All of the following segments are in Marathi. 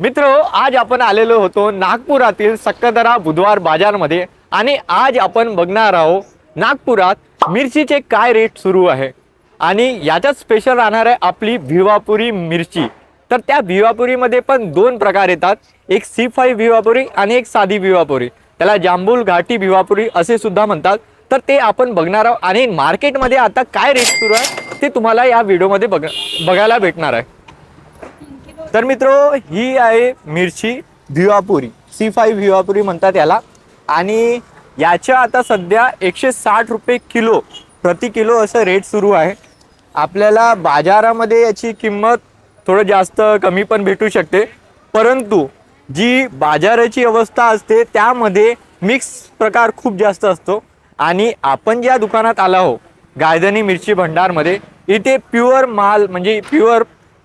मित्र आज आपण आलेलो होतो नागपुरातील सक्कदरा बुधवार बाजारमध्ये आणि आज आपण बघणार आहोत नागपुरात मिरचीचे काय रेट सुरू आहे. आणि याच्यात स्पेशल राहणार आहे आपली भिवापुरी मिरची. तर त्या भिवापुरीमध्ये पण दोन प्रकार येतात. एक सी फाईव्ह भिवापुरी आणि एक साधी भिवापुरी. त्याला जांभूल घाटी भिवापुरी असे सुद्धा म्हणतात. तर ते आपण बघणार आहोत. आणि मार्केटमध्ये आता काय रेट सुरू आहे ते तुम्हाला या व्हिडिओमध्ये बघ बघायला भेटणार आहे. तर मित्र ही आहे मिरची भिवापुरी. सी फाईव्ह भिवापुरी म्हणतात याला. आणि याच्या आता सध्या एकशे साठ रुपये किलो प्रति किलो असं रेट सुरू आहे. आपल्याला बाजारामध्ये याची किंमत थोडं जास्त कमी पण भेटू शकते. परंतु जी बाजाराची अवस्था असते त्यामध्ये मिक्स प्रकार खूप जास्त असतो. आणि आपण ज्या दुकानात आला आहो गायदनी मिरची भंडारमध्ये इथे प्युअर माल म्हणजे प्युअर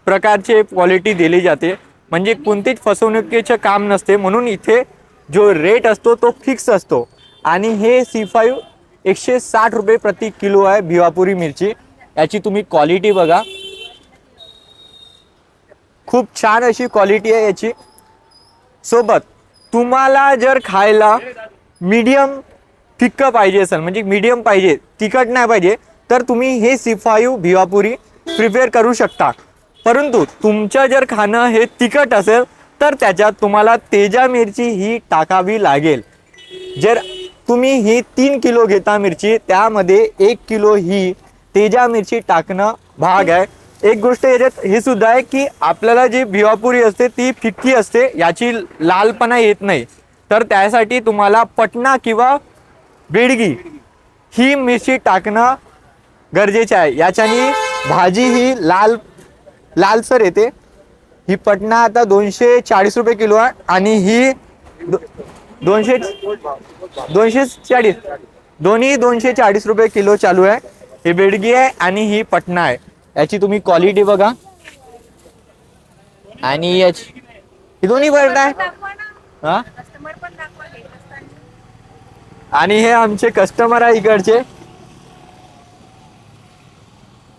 प्रकारचे क्वालिटी दिली जाते. म्हणजे कोणतीच फसवणुकीचं काम नसते. म्हणून इथे जो रेट असतो तो फिक्स असतो. आणि हे सी फाईव्ह एकशे साठ रुपये प्रति किलो आहे भिवापुरी मिरची. याची तुम्ही क्वालिटी बघा. खूप छान अशी क्वालिटी आहे याची. सोबत तुम्हाला जर खायला मीडियम फिक्क पाहिजे असेल म्हणजे मीडियम पाहिजे तिखट नाही पाहिजे तर तुम्ही हे सी फाईव्ह भिवापुरी प्रिपेअर करू शकता. परंतु तुमचं जर खाणं हे तिखट असेल तर त्याच्यात तुम्हाला तेजा मिरची ही टाकावी लागेल. जर तुम्ही ही तीन किलो घेता मिरची त्यामध्ये एक किलो ही तेजा मिरची टाकणं भाग आहे. एक गोष्ट याच्यात हे सुद्धा आहे की आपल्याला जी भिवापुरी असते ती फिक्की असते याची लालपणा येत नाही. तर त्यासाठी तुम्हाला पटना किंवा बेडगी ही मिरची टाकणं गरजेचे आहे. याच्यानी भाजी ही लाल लालसर येते. ही पटना आता दोनशे चाळीस रुपये किलो आहे आणि ही दोनशे दोनशे चाळीस. दोन्ही दोनशे चाळीस रुपये किलो चालू आहे. ही बेडगी आहे आणि ही पटना आहे. याची तुम्ही क्वालिटी बघा. आणि याची ही दोन्ही बरं आहे. हा? आणि हे आमचे कस्टमर आहे इकडचे.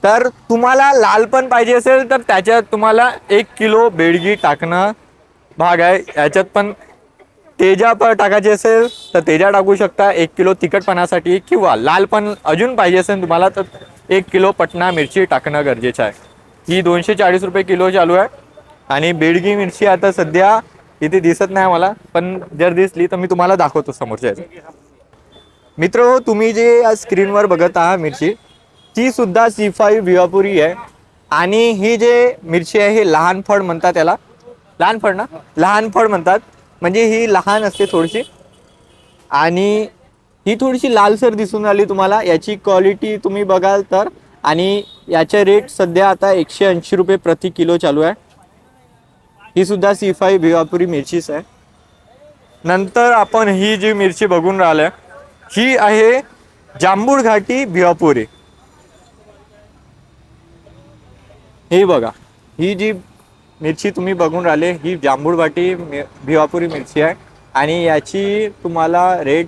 तर तुम्हाला लाल पण पाहिजे असेल तर त्याच्यात तुम्हाला एक किलो बेडगी टाकणं भाग आहे. याच्यात पण तेजा पण टाकायची असेल तर तेजा टाकू शकता. एक किलो तिखटपणासाठी किंवा लाल पण अजून पाहिजे असेल तुम्हाला तर एक किलो पटना मिरची टाकणं गरजेचं आहे. ही दोनशे चाळीस रुपये किलो चालू आहे. आणि बेडगी मिरची आता सध्या इथे दिसत नाही मला पण जर दिसली तर मी तुम्हाला दाखवतो समोरच्या मित्र हो तुम्ही जे या स्क्रीनवर बघत आहात मिरची ती सुद्धा सी फाईव्ह भिवापुरी आहे. आणि ही जे मिरची आहे हे लहान फळ म्हणतात त्याला लहान फळ ना? लहान फळ म्हणतात. म्हणजे ही लहान असते थोडीशी. आणि ही थोडीशी लालसर दिसून आली तुम्हाला. याची क्वालिटी तुम्ही बघाल तर. आणि याचे रेट सध्या आता एकशे ऐंशी रुपये प्रति किलो चालू आहे. ही सुद्धा सी फाईव्ह भिवापुरी मिरचीच आहे. नंतर आपण ही जी मिरची बघून राहिल्या ही आहे जांभूळ घाटी भिवापुरी ही बघा ही जी मिरची तुम्ही बघून राहिले ही जांभूळवाटी मि- भिवापुरी मिरची आहे. आणि याची तुम्हाला रेट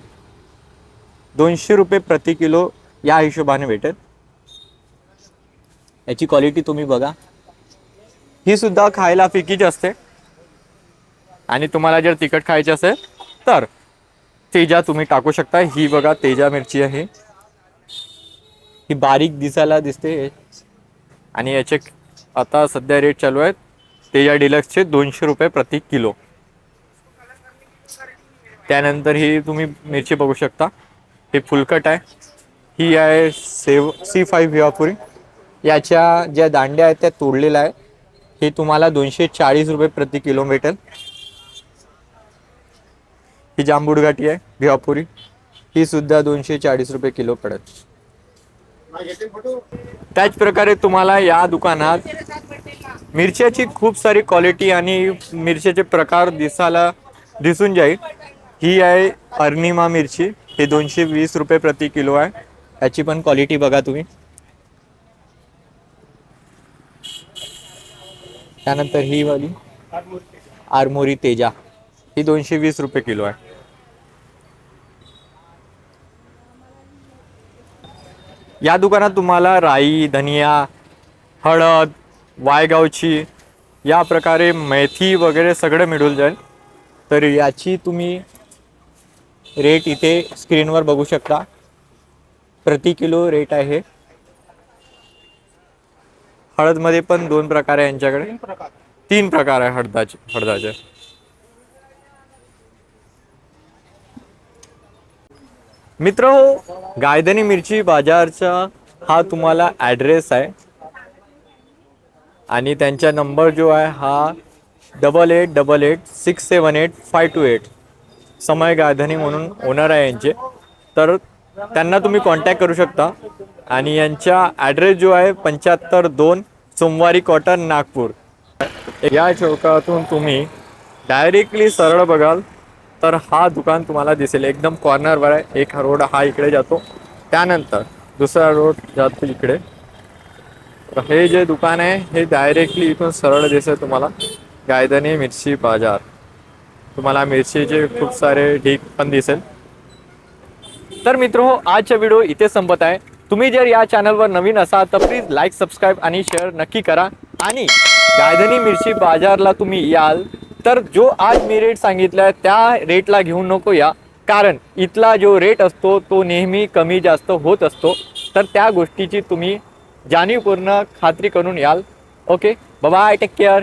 दोनशे रुपये प्रति किलो या हिशोबाने भेटेल. याची क्वालिटी तुम्ही बघा. ही सुद्धा खायला फिकीच असते. आणि तुम्हाला जर तिखट खायचे असेल तर तेजा तुम्ही टाकू शकता. ही बघा तेजा मिरची आहे. ही बारीक दिसायला दिसते. आणि याचे आता सध्या रेट चालू आहेत. तेजा डिलक्सचे दोनशे रुपये प्रति किलो. त्यानंतर ही तुम्ही मिरची बघू शकता. हे फुलकट आहे. ही आहे सेव सी फाईव्ह भिवापुरी याच्या ज्या दांड्या आहेत त्या तोडलेल्या आहे हे तुम्हाला दोनशे चाळीस रुपये प्रति किलो भेटेल. ही जांभूळ घाटी आहे भिवापुरी ही सुद्धा दोनशे चाळीस रुपये किलो पडेल. त्याच प्रकारे तुम्हाला या दुकानात मिरच्याची खूप सारी क्वालिटी आणि मिरच्याचे प्रकार दिसायला दिसून जाईल. ही आहे अर्निमा मिरची. ही दोनशे वीस रुपये प्रति किलो आहे. याची पण क्वालिटी बघा तुम्ही. त्यानंतर ही वाली आरमोरी तेजा. ही दोनशे वीस रुपये किलो आहे. या दुकानात तुम्हाला राई धनिया हळद वायगावची या प्रकारे मेथी वगैरे सगळं मिळून जाईल. तर याची तुम्ही रेट इथे स्क्रीनवर बघू शकता. प्रति किलो रेट आहे. हळदमध्ये पण दोन प्रकार आहे यांच्याकडे. तीन प्रकार आहे हळदाचे हळदाचे. मित्र हो गायदनी मिरची बाजारचा हा तुम्हाला ॲड्रेस आहे. आणि त्यांचा नंबर जो आहे हा double eight double eight six seven eight five two eight Samay Gaydhani म्हणून ओनर आहे यांचे. तर त्यांना तुम्ही कॉन्टॅक्ट करू शकता. आणि यांचा ॲड्रेस जो आहे पंच्याहत्तर दोन सोमवारी कॉटन नागपूर. या चौकातून तुम्ही डायरेक्टली सरळ बघाल. तर हा दुकान तुम्हाला दिसेल. एकदम कॉर्नरवर आहे. एक रोड हा इकडे जातो. त्यानंतर दुसरा रोड जातो इकडे. तर हे जे दुकान आहे हे डायरेक्टली इथून सरळ दिसेल तुम्हाला. गायदनी मिरची बाजार. तुम्हाला मिरचीचे खूप सारे ढीक पण दिसेल. तर मित्र हो आजचा व्हिडिओ इथे संपत आहे. तुम्ही जर या चॅनलवर नवीन असाल तर प्लीज लाईक सबस्क्राईब आणि शेअर नक्की करा. आणि गायधनी मिरची बाजारला तुम्ही याल. तर जो आज मी रेट सांगितलाय त्या रेटला घेऊन नको या कारण इथला जो रेट असतो तो नेहमी कमी जास्त होत असतो. तर त्या गोष्टीची तुम्ही जाणीवपूर्ण खात्री करून याल. Okay bye take care